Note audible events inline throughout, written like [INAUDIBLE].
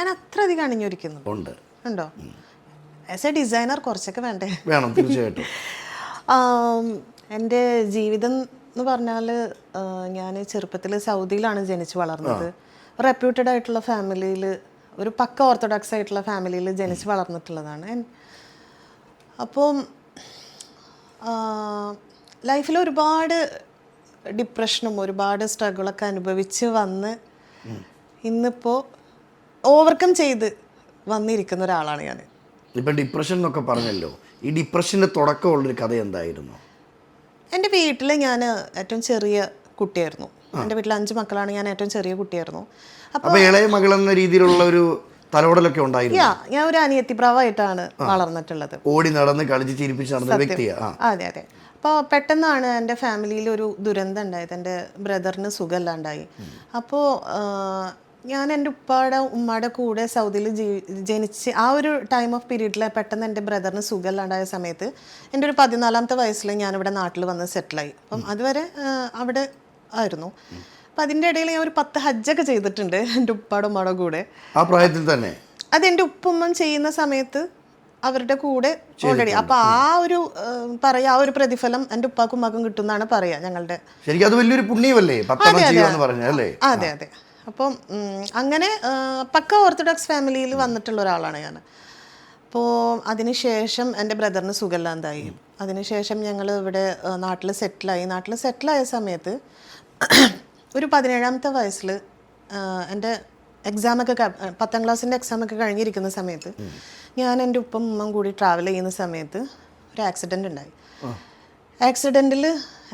ഞാൻ അത്ര അധികം അണിഞ്ഞൊരുക്കുന്നു ഉണ്ട്. ഉണ്ടോ? ആസ് എ ഡിസൈനർ കുറച്ചൊക്കെ വേണ്ടേ? വേണം തീർച്ചയായിട്ടും. [LAUGHS] എന്റെ ജീവിതം എന്ന് പറഞ്ഞാൽ ഞാൻ ചെറുപ്പത്തിൽ സൗദിയിലാണ് ജനിച്ചു വളർന്നത്. റെപ്യൂട്ടഡ് ആയിട്ടുള്ള ഫാമിലിയിൽ ഒരു പക്ക ഓർത്തഡോക്സ് ആയിട്ടുള്ള ഫാമിലിയിൽ ജനിച്ച് വളർന്നിട്ടുള്ളതാണ്. അപ്പം ലൈഫിൽ ഒരുപാട് ഡിപ്രഷനും ഒരുപാട് സ്ട്രഗിളൊക്കെ അനുഭവിച്ച് വന്ന് ഇന്നിപ്പോൾ ഓവർകം ചെയ്ത് വന്നിരിക്കുന്ന ഒരാളാണ് ഞാൻ ഇപ്പം ഡിപ്രഷൻ എന്നൊക്കെ പറഞ്ഞല്ലോ. ഈ ഡിപ്രഷന്റെ തുടക്കമുള്ളൊരു കഥ എന്തായിരുന്നു? എന്റെ വീട്ടിൽ ഞാൻ ഏറ്റവും ചെറിയ കുട്ടിയായിരുന്നു. എന്റെ വീട്ടിൽ അഞ്ച് മക്കളാണ് ഞാൻ ഏറ്റവും ചെറിയ കുട്ടിയായിരുന്നു. അപ്പോൾ ഇളയ മകൾ എന്ന രീതിയിലുള്ള ഒരു തലോടലൊക്കെ ഉണ്ടായിരുന്നു. ഞാൻ ഒരു അനിയത്തിപ്രാവായിട്ടാണ് വളർന്നിട്ടുള്ളത്. ഓടി നടന്ന് കളിച്ച് ചിരിപ്പിച്ച് നടന്ന വ്യക്തിയാണ് അതെ അതെ. അപ്പോൾ പെട്ടെന്നാണ് എന്റെ ഫാമിലിയിൽ ഒരു ദുരന്തം ഉണ്ടായത്. എന്റെ ബ്രദറിന് സുഖമില്ലാണ്ടായി അപ്പോൾ ഞാൻ എന്റെ ഉപ്പാടെ ഉമ്മയുടെ കൂടെ സൗദിയിൽ ജീ- ജനിച്ച് ആ ഒരു ടൈം ഓഫ് പീരീഡിൽ പെട്ടെന്ന് എന്റെ ബ്രദറിന് സുഖമില്ലാണ്ടായ സമയത്ത് എന്റെ ഒരു പതിനാലാമത്തെ വയസ്സിൽ ഞാനിവിടെ നാട്ടിൽ വന്ന് സെറ്റിലായി അപ്പം അതുവരെ അവിടെ ആയിരുന്നു. അപ്പം അതിന്റെ ഇടയിൽ ഞാൻ ഒരു പത്ത് ഹജ്ജൊക്കെ ചെയ്തിട്ടുണ്ട് എന്റെ ഉപ്പാടെ ഉമ്മയുടെ കൂടെ. ആ പ്രായത്തിൽ തന്നെ? അത് എന്റെ ഉപ്പുമ്മൻ ചെയ്യുന്ന സമയത്ത് അവരുടെ കൂടെ ഓൾറെഡി അപ്പൊ ആ ഒരു പറയാ ആ ഒരു പ്രതിഫലം എന്റെ ഉപ്പാക്കും ഉമ്മാക്കും കിട്ടും എന്നാണ് പറയാ ഞങ്ങളുടെ. ശരിക്കും അത് വലിയൊരു പുണ്യമല്ലേ? അതെ അതെ. അപ്പം അങ്ങനെ പക്ക ഓർത്തഡോക്സ് ഫാമിലിയിൽ വന്നിട്ടുള്ള ഒരാളാണ് ഞാൻ. അപ്പോൾ അതിനുശേഷം എന്റെ ബ്രദറിന് സുഖമില്ലാണ്ടായി. അതിനുശേഷം ഞങ്ങൾ ഇവിടെ നാട്ടിൽ സെറ്റിലായി. നാട്ടിൽ സെറ്റിലായ സമയത്ത് ഒരു പതിനേഴാമത്തെ വയസ്സിൽ എന്റെ എക്സാമൊക്കെ പത്താം ക്ലാസ്സിന്റെ എക്സാമൊക്കെ കഴിഞ്ഞിരിക്കുന്ന സമയത്ത് ഞാൻ എന്റെ ഉപ്പം ഉമ്മയും കൂടി ട്രാവൽ ചെയ്യുന്ന സമയത്ത് ഒരു ആക്സിഡന്റ് ഉണ്ടായി. ആക്സിഡന്റിൽ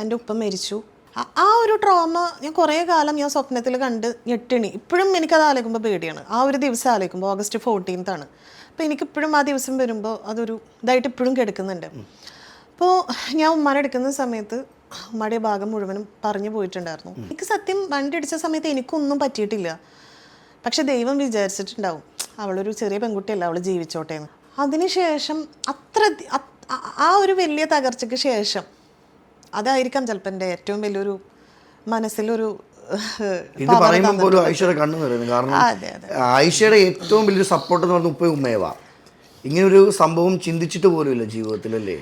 എന്റെ ഉപ്പ മരിച്ചു. ആ- ഒരു ട്രോമ ഞാൻ കുറേ കാലം ഞാൻ സ്വപ്നത്തിൽ കണ്ട് ഞെട്ടിണി. ഇപ്പോഴും എനിക്കത് ആലോചിക്കുമ്പോൾ പേടിയാണ്. ആ ഒരു ദിവസം ആലോചിക്കുമ്പോൾ ഓഗസ്റ്റ് ഫോർട്ടീൻത്ത് ആണ്. അപ്പോൾ എനിക്കിപ്പോഴും ആ ദിവസം വരുമ്പോൾ അതൊരു ഇതായിട്ട് ഇപ്പോഴും കിടക്കുന്നുണ്ട്. അപ്പോൾ ഞാൻ ഉമ്മാനെ എടുക്കുന്ന സമയത്ത് ഉമ്മയുടെ ഭാഗം മുഴുവനും പറഞ്ഞു പോയിട്ടുണ്ടായിരുന്നു. എനിക്ക് സത്യം വണ്ടി അടിച്ച സമയത്ത് എനിക്കൊന്നും പറ്റിയിട്ടില്ല. പക്ഷെ ദൈവം വിചാരിച്ചിട്ടുണ്ടാവും. അവളൊരു ചെറിയ പെൺകുട്ടിയല്ല അവൾ ജീവിച്ചോട്ടെ എന്ന് അതിനുശേഷം അത്ര ആ ഒരു വലിയ തകർച്ചയ്ക്ക് ശേഷം അതായിരിക്കാം ചിലപ്പോൾ എന്റെ ഏറ്റവും വലിയൊരു മനസ്സിലൊരു ഇത് പറയുമ്പോൾ പോലും ആയിഷയുടെ കണ്ണു നിറയുന്നു. കാരണം ആയിഷയുടെ ഏറ്റവും വലിയൊരു സപ്പോർട്ട് എന്ന് പറഞ്ഞ ഉപ്പയും ഉമ്മയവാ. ഇങ്ങനൊരു സംഭവം ചിന്തിച്ചിട്ട് പോലുമില്ല ജീവിതത്തിലല്ലേ?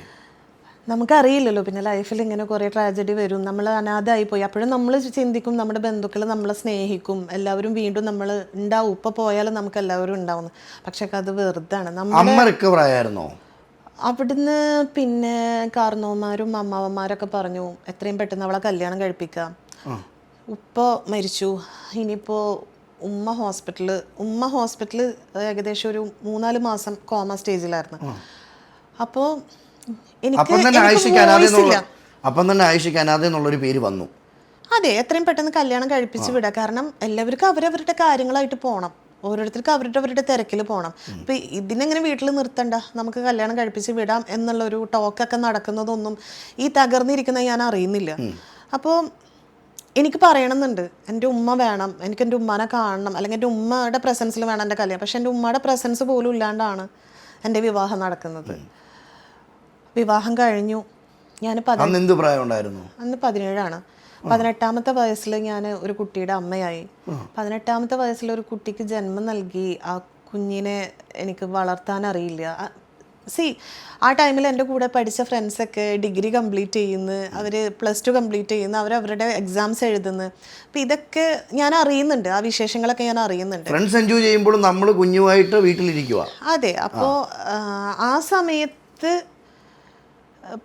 നമുക്കറിയില്ലല്ലോ പിന്നെ ലൈഫിൽ ഇങ്ങനെ കുറേ ട്രാജഡി വരും. നമ്മൾ അനാഥമായി പോയി. അപ്പോഴും നമ്മൾ ചിന്തിക്കും നമ്മുടെ ബന്ധുക്കൾ നമ്മളെ സ്നേഹിക്കും. എല്ലാവരും വീണ്ടും നമ്മൾ ഉണ്ടാവും. ഉപ്പ പോയാലും നമുക്ക് എല്ലാവരും ഉണ്ടാവും പക്ഷെ അത് വെറുതാണ്. നമ്മൾ റിക്കവർ ആയിരുന്നോ അവിടുന്ന് പിന്നെ കാർന്നോമാരും അമ്മാവന്മാരൊക്കെ പറഞ്ഞു എത്രയും പെട്ടെന്ന് അവളെ കല്യാണം കഴിപ്പിക്കാം. ഉപ്പ മരിച്ചു. ഇനിയിപ്പോൾ ഉമ്മ ഹോസ്പിറ്റൽ ഉമ്മ ഹോസ്പിറ്റൽ ഏകദേശം ഒരു മൂന്നാൽ മാസം കോമ സ്റ്റേജിലായിരുന്നു. അപ്പോൾ എനിക്ക് അപ്പം തന്നെ എനിക്ക് ആയിഷയ്ക്ക് അനാഥ എന്നുള്ള. അപ്പം തന്നെ ആയിഷയ്ക്ക് അനാഥ എന്നുള്ളൊരു പേര് വന്നു. അതെ എത്രയും പെട്ടെന്ന് കല്യാണം കഴിപ്പിച്ച് വിടാം. കാരണം എല്ലാവർക്കും അവരവരുടെ കാര്യങ്ങളായിട്ട് പോകണം ഓരോരുത്തർക്ക് അവരുടെ അവരുടെ തിരക്കിൽ പോകണം ഇപ്പം ഇതിനെങ്ങനെ വീട്ടിൽ നിർത്തണ്ട? നമുക്ക് കല്യാണം കഴിപ്പിച്ച് വിടാം എന്നുള്ള ഒരു ടോക്കൊക്കെ നടക്കുന്നതൊന്നും ഈ തകർന്നിരിക്കുന്ന ഞാൻ അറിയുന്നില്ല. അപ്പോൾ എനിക്ക് പറയണമെന്നുണ്ട്. എന്റെ ഉമ്മ വേണം. എനിക്ക് എന്റെ ഉമ്മനെ കാണണം. അല്ലെങ്കിൽ എന്റെ ഉമ്മയുടെ പ്രസൻസിൽ വേണം എന്റെ കല്യാണം. പക്ഷെ എന്റെ ഉമ്മയുടെ പ്രസൻസ് പോലും ഇല്ലാണ്ടാണ് എന്റെ വിവാഹം നടക്കുന്നത്. വിവാഹം കഴിഞ്ഞു. ഞാൻ അന്ന് എന്ത് പ്രായം ഉണ്ടായിരുന്നു? അന്ന് പതിനേഴാണ്. പതിനെട്ടാമത്തെ വയസ്സിൽ ഞാൻ ഒരു കുട്ടിയുടെ അമ്മയായി. പതിനെട്ടാമത്തെ വയസ്സിൽ ഒരു കുട്ടിക്ക് ജന്മം നൽകി ആ കുഞ്ഞിനെ എനിക്ക് വളർത്താൻ അറിയില്ല സി ആ ടൈമിൽ എന്റെ കൂടെ പഠിച്ച ഫ്രണ്ട്സൊക്കെ ഡിഗ്രി കംപ്ലീറ്റ് ചെയ്യുന്ന അവർ പ്ലസ് ടു കംപ്ലീറ്റ് ചെയ്യുന്ന അവർ അവരുടെ എക്സാംസ് എഴുതുന്നു. അപ്പം ഇതൊക്കെ ഞാൻ അറിയുന്നുണ്ട്. ആ വിശേഷങ്ങളൊക്കെ ഞാൻ അറിയുന്നുണ്ട്. ഫ്രണ്ട്സ് എൻജോയ് ചെയ്യുമ്പോൾ നമ്മൾ കുഞ്ഞുമായിട്ട് വീട്ടിലിരിക്കുക അതെ അപ്പോൾ ആ സമയത്ത്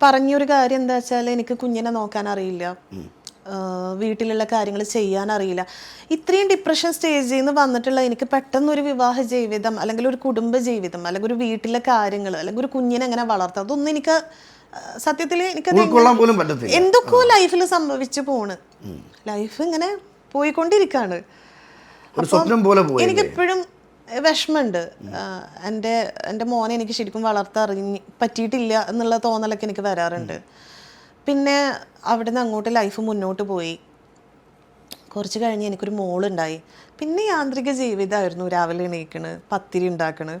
പറഞ്ഞൊരു കാര്യം എന്താ വെച്ചാൽ എനിക്ക് കുഞ്ഞിനെ നോക്കാൻ അറിയില്ല. വീട്ടിലുള്ള കാര്യങ്ങൾ ചെയ്യാൻ അറിയില്ല ഇത്രയും ഡിപ്രഷൻ സ്റ്റേജിൽ നിന്ന് വന്നിട്ടുള്ള എനിക്ക് പെട്ടെന്ന് ഒരു വിവാഹ ജീവിതം അല്ലെങ്കിൽ ഒരു കുടുംബ ജീവിതം അല്ലെങ്കിൽ ഒരു വീട്ടിലെ കാര്യങ്ങൾ അല്ലെങ്കിൽ ഒരു കുഞ്ഞിനെ എങ്ങനെ വളർത്താം അതൊന്നും എനിക്ക് സത്യത്തിൽ എനിക്ക് എന്തൊക്കെയോ ലൈഫിൽ സംഭവിച്ചു പോണ്. ലൈഫ് ഇങ്ങനെ പോയിക്കൊണ്ടിരിക്കാണ്. എനിക്കെപ്പോഴും വിഷമമുണ്ട് എന്റെ എന്റെ മോനെ എനിക്ക് ശരിക്കും വളർത്തറിഞ്ഞ് പറ്റിയിട്ടില്ല എന്നുള്ള തോന്നലൊക്കെ എനിക്ക് വരാറുണ്ട്. പിന്നെ അവിടുന്ന് അങ്ങോട്ട് ലൈഫ് മുന്നോട്ട് പോയി. കുറച്ച് കഴിഞ്ഞ് എനിക്കൊരു മോളുണ്ടായി. പിന്നെ യാന്ത്രിക ജീവിതമായിരുന്നു രാവിലെ എണീക്കണ് പത്തിരി ഉണ്ടാക്കണ്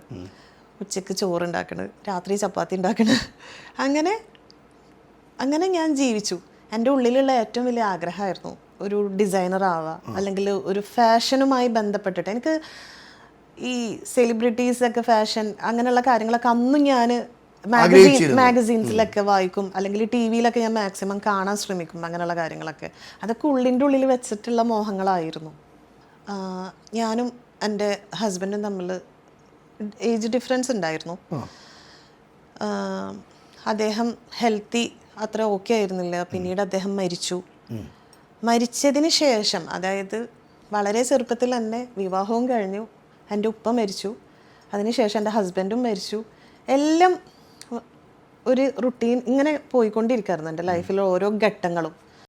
ഉച്ചയ്ക്ക് ചോറ് ഉണ്ടാക്കണ് രാത്രി ചപ്പാത്തി ഉണ്ടാക്കണ്. അങ്ങനെ അങ്ങനെ ഞാൻ ജീവിച്ചു. എന്റെ ഉള്ളിലുള്ള ഏറ്റവും വലിയ ആഗ്രഹമായിരുന്നു ഒരു ഡിസൈനർ ആവുക അല്ലെങ്കിൽ ഒരു ഫാഷനുമായി ബന്ധപ്പെട്ടിട്ട്. എനിക്ക് ഈ സെലിബ്രിറ്റീസൊക്കെ ഫാഷൻ അങ്ങനെയുള്ള കാര്യങ്ങളൊക്കെ അന്നും ഞാൻ മാഗസീൻ. മാഗസീൻസിലൊക്കെ വായിക്കും അല്ലെങ്കിൽ ടി വിയിലൊക്കെ ഞാൻ മാക്സിമം കാണാൻ ശ്രമിക്കും അങ്ങനെയുള്ള കാര്യങ്ങളൊക്കെ. അതൊക്കെ ഉള്ളിന്റെ ഉള്ളിൽ വെച്ചിട്ടുള്ള മോഹങ്ങളായിരുന്നു. ഞാനും എന്റെ ഹസ്ബൻഡും തമ്മിൽ ഏജ് ഡിഫറൻസ് ഉണ്ടായിരുന്നു. അദ്ദേഹം ഹെൽത്തി അത്ര ഓക്കെ ആയിരുന്നില്ല. പിന്നീട് അദ്ദേഹം മരിച്ചു. മരിച്ചതിന് ശേഷം അതായത് വളരെ ചെറുപ്പത്തിൽ തന്നെ വിവാഹവും കഴിഞ്ഞു. എന്റെ ഉപ്പ മരിച്ചു. അതിനുശേഷം എന്റെ ഹസ്ബൻഡും മരിച്ചു. എല്ലാം ഒരു റുട്ടീൻ ഇങ്ങനെ പോയിക്കൊണ്ടിരിക്കാറുണ്ട് എന്റെ ലൈഫിൽ ഓരോ ഘട്ടങ്ങളും.